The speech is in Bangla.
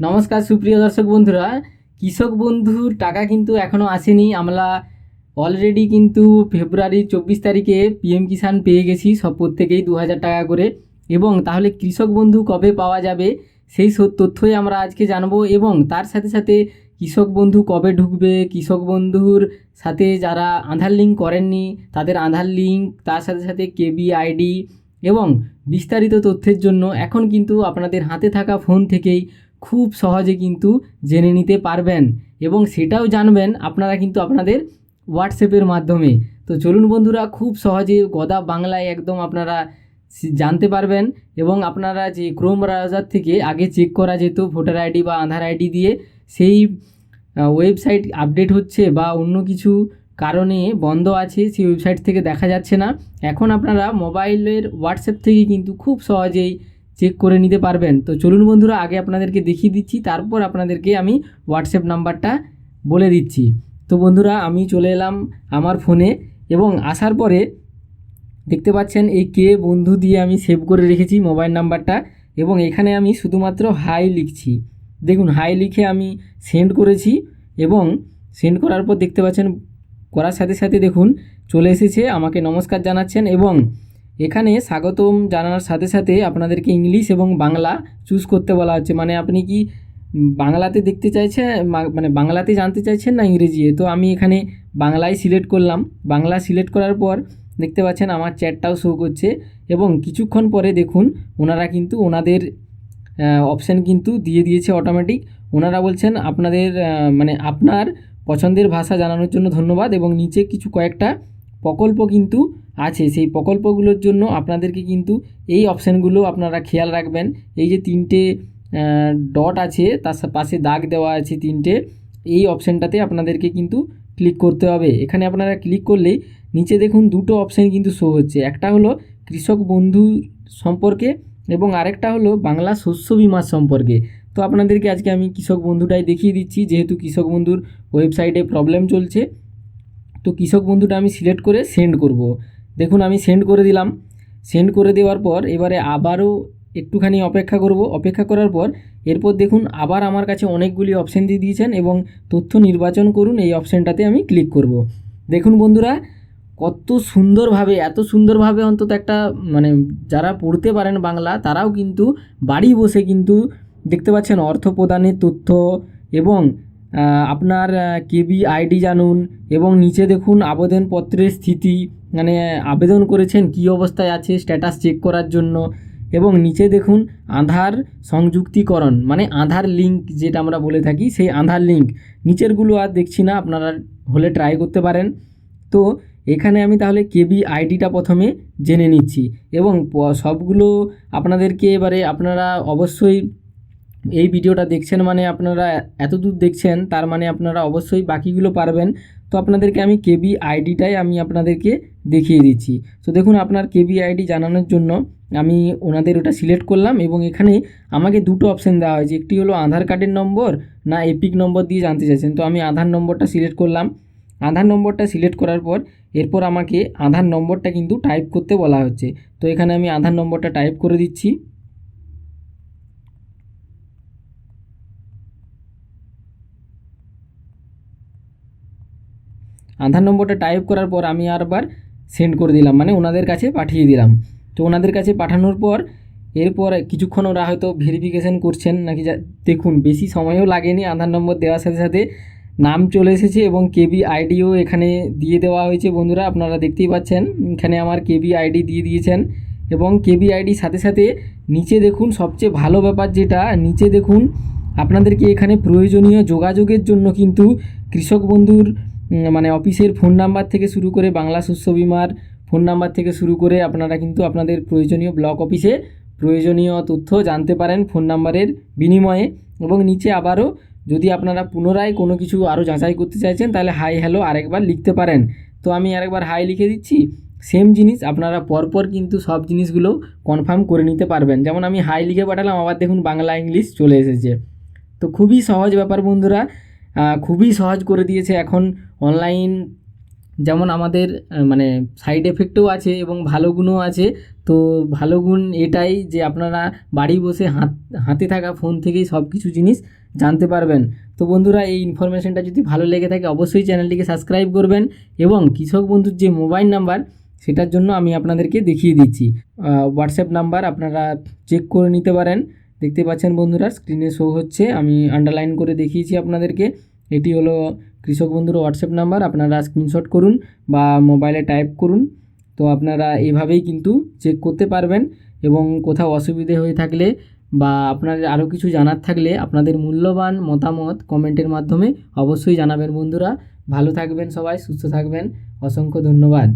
নমস্কার, সুপ্রিয় দর্শক বন্ধুরা। কৃষক বন্ধুর টাকা কিন্তু এখনও আসেনি। আমরা অলরেডি কিন্তু ফেব্রুয়ারির চব্বিশ তারিখে পিএম কিষাণ পেয়ে গেছি সব প্রত্যেকেই দু হাজার টাকা করে। এবং তাহলে কৃষক বন্ধু কবে পাওয়া যাবে সেই তথ্যই আমরা আজকে জানব। এবং তার সাথে সাথে কৃষক বন্ধু কবে ঢুকবে, কৃষক বন্ধুর সাথে যারা আধার লিঙ্ক করেননি, তাদের আধার লিঙ্ক তার সাথে সাথে কেবি আইডি এবং বিস্তারিত তথ্যের জন্য এখন কিন্তু আপনাদের হাতে থাকা ফোন থেকেই খুব সহজে কিন্তু জেনে নিতে পারবেন এবং সেটাও জানবেন আপনারা কিন্তু আপনাদের হোয়াটসঅ্যাপের মাধ্যমে। তো চলুন বন্ধুরা, খুব সহজে গদা বাংলায় একদম আপনারা জানতে পারবেন এবং আপনারা যে ক্রোম ব্রাউজার থেকে আগে চেক করা যেত ভোটার আইডি বা আধার আইডি দিয়ে, সেই ওয়েবসাইট আপডেট হচ্ছে বা অন্য কিছু কারণে বন্ধ আছে, সেই ওয়েবসাইট থেকে দেখা যাচ্ছে না। এখন আপনারা মোবাইলের হোয়াটসঅ্যাপ থেকে কিন্তু খুব সহজেই চেক করে নিতে পারবেন। তো চলুন বন্ধুরা, আগে আপনাদেরকে দেখিয়ে দিচ্ছি, তারপর আপনাদেরকে আমি হোয়াটসঅ্যাপ নাম্বারটা বলে দিচ্ছি। তো বন্ধুরা, আমি চলে এলাম আমার ফোনে এবং আসার পরে দেখতে পাচ্ছেন, এই কে বন্ধু দিয়ে আমি সেভ করে রেখেছি মোবাইল নাম্বারটা এবং এখানে আমি শুধুমাত্র হাই লিখছি। দেখুন হাই লিখে আমি সেন্ড করেছি এবং সেন্ড করার পর দেখতে পাচ্ছেন, করার সাথে সাথে দেখুন, চলে এসেছে, আমাকে নমস্কার জানাচ্ছেন এবং এখানে স্বাগতম জানানোর সাথে সাথে আপনাদেরকে ইংলিশ এবং বাংলা চুজ করতে বলা হচ্ছে। মানে আপনি কি বাংলাতে দেখতে চাইছেন মানে বাংলাতে জানতে চাইছেন না ইংরেজি তো আমি এখানে বাংলায় সিলেক্ট করলাম। বাংলা সিলেক্ট করার পর দেখতে পাচ্ছেন আমার চ্যাটটাও শো করছে এবং কিছুক্ষণ পরে দেখুন ওনারা কিন্তু ওনাদের অপশান কিন্তু দিয়ে দিয়েছে অটোমেটিক। ওনারা বলছেন আপনাদের মানে আপনার পছন্দের ভাষা জানানোর জন্য ধন্যবাদ এবং নিচে কিছু কয়েকটা প্রকল্প কিন্তু আছে। সেই প্রকল্পগুলোর জন্য আপনাদেরকে কিন্তু এই অপশানগুলো আপনারা খেয়াল রাখবেন। এই যে তিনটে ডট আছে, তার পাশে দাগ দেওয়া আছে তিনটে, এই অপশানটাতে আপনাদেরকে কিন্তু ক্লিক করতে হবে। এখানে আপনারা ক্লিক করলেই নিচে দেখুন দুটো অপশান কিন্তু শো হচ্ছে। একটা হলো কৃষক বন্ধু সম্পর্কে এবং আরেকটা হলো বাংলা শস্য বিমা সম্পর্কে। তো আপনাদেরকে আজকে আমি কৃষক বন্ধুটাই দেখিয়ে দিচ্ছি। যেহেতু কৃষক বন্ধুর ওয়েবসাইটে প্রবলেম চলছে, তো কৃষক বন্ধুটা আমি সিলেক্ট করে সেন্ড করব। দেখুন, আমি সেন্ড করে দিলাম সেন্ড করে দেওয়ার পর এবারে আবারও একটুখানি অপেক্ষা করব অপেক্ষা করার পর এরপর দেখুন, আবার আমার কাছে অনেকগুলি অপশান দিয়ে দিয়েছেন এবং তথ্য নির্বাচন করুন, এই অপশানটাতে আমি ক্লিক করব। দেখুন বন্ধুরা, কত সুন্দরভাবে, এত সুন্দরভাবে অন্তত একটা মানে যারা পড়তে পারেন বাংলা, তারাও কিন্তু বাড়ি বসে কিন্তু দেখতে পাচ্ছেন অর্থ প্রদানের তথ্য এবং আপনার কেবি আইডি জানুন এবং নিচে দেখুন, আবেদনপত্রের স্থিতি মানে আবেদন করেছেন, কী অবস্থায় আছে স্ট্যাটাস চেক করার জন্য। এবং নিচে দেখুন, আধার সংযুক্তিকরণ মানে আধার লিঙ্ক যেটা আমরা বলে থাকি, সেই আধার লিঙ্ক নিচেরগুলো আর দেখছি না, আপনারা হলে ট্রাই করতে পারেন। তো এখানে আমি তাহলে কেবি আইডিটা প্রথমে জেনে নিচ্ছি। এবং সবগুলো আপনাদেরকে এবারে আপনারা অবশ্যই এই ভিডিওটা দেখছেন মানে আপনারা এতদূর দেখছেন, তার মানে আপনারা অবশ্যই বাকিগুলো পারবেন। তো আপনাদেরকে আমি কেবি আইডিটাই আমি আপনাদেরকে দেখিয়ে দিচ্ছি। তো দেখুন, আপনার কেবি আইডি জানানোর জন্য আমি ওনাদের ওটা সিলেক্ট করলাম এবং এখানে আমাকে দুটো অপশান দেওয়া হয়েছে। একটি হলো আধার কার্ডের নম্বর না এপিক নম্বর দিয়ে জানতে চাইছেন। তো আমি আধার নম্বরটা সিলেক্ট করলাম। আধার নম্বরটা সিলেক্ট করার পর এরপর আমাকে আধার নম্বরটা কিন্তু টাইপ করতে বলা হচ্ছে। তো এখানে আমি আধার নম্বরটা টাইপ করে দিচ্ছি। আধার নম্বরটা টাইপ করার পর আমি আরবার সেন্ড করে দিলাম মানে ওনাদের কাছে পাঠিয়ে দিলাম। তো ওনাদের কাছে পাঠানোর পর, এরপর কিছুক্ষণ ওরা হয়তো ভেরিফিকেশন করছেন, নাকি দেখুন, বেশি সময়ও লাগেনি, আধার নম্বর দেওয়ার সাথে সাথে নাম চলে এসেছে এবং কেবি আইডিও এখানে দিয়ে দেওয়া হয়েছে। বন্ধুরা, আপনারা দেখতেই পাচ্ছেন, এখানে আমার কেবি আইডি দিয়ে দিয়েছেন এবং কেবি আইডির সাথে সাথে নিচে দেখুন, সবচেয়ে ভালো ব্যাপার যেটা, নিচে দেখুন, আপনাদেরকে এখানে প্রয়োজনীয় যোগাযোগের জন্য কিন্তু কৃষক বন্ধুর মানে অফিসের ফোন নাম্বার থেকে শুরু করে বাংলা শস্য বিমার ফোন নাম্বার থেকে শুরু করে আপনারা কিন্তু আপনাদের প্রয়োজনীয় ব্লক অফিসে প্রয়োজনীয় তথ্য জানতে পারেন ফোন নাম্বারের বিনিময়ে। এবং নিচে আবারও যদি আপনারা পুনরায় কোনো কিছু আরও যাচাই করতে চাইছেন, তাহলে হাই হ্যালো আরেকবার লিখতে পারেন। তো আমি আরেকবার হাই লিখে দিচ্ছি। সেম জিনিস আপনারা পরপর কিন্তু সব জিনিসগুলো কনফার্ম করে নিতে পারবেন। যেমন আমি হাই লিখে পাঠালাম, আবার দেখুন বাংলা ইংলিশ চলে এসেছে। তো খুবই সহজ ব্যাপার বন্ধুরা। খুবই সহজ করে দিয়েছে এখন অনলাইন যেমন আমাদের মানে সাইড এফেক্টও আছে এবং ভালো গুণও আছে। তো ভালো গুণ এটাই যে আপনারা বাড়ি বসে হাত, হাতে থাকা ফোন থেকেই সব কিছু জিনিস জানতে পারবেন। তো বন্ধুরা, এই ইনফরমেশনটা যদি ভালো লেগে থাকে, অবশ্যই চ্যানেলটিকে সাবস্ক্রাইব করবেন এবং কৃষক বন্ধুর যে মোবাইল নাম্বার সেটার জন্য আমি আপনাদেরকে দেখিয়ে দিচ্ছি। হোয়াটসঅ্যাপ নাম্বার আপনারা চেক করে নিতে পারেন। দেখতে পাচ্ছেন বন্ধুরা স্ক্রিনে শো হচ্ছে। আমি আন্ডারলাইন করে দেখিয়েছি আপনাদেরকে। এটি হলো কৃষক বন্ধুর হোয়াটসঅ্যাপ নাম্বার আপনারা স্ক্রিনশট করুন বা মোবাইলে টাইপ করুন। তো আপনারা এভাবেই কিন্তু চেক করতে পারবেন এবং কোথাও অসুবিধে হয়ে থাকলে বা আপনাদের আরও কিছু জানার থাকলে আপনাদের মূল্যবান মতামত কমেন্টের মাধ্যমে অবশ্যই জানাবেন বন্ধুরা। ভালো থাকবেন সবাই, সুস্থ থাকবেন। অসংখ্য ধন্যবাদ।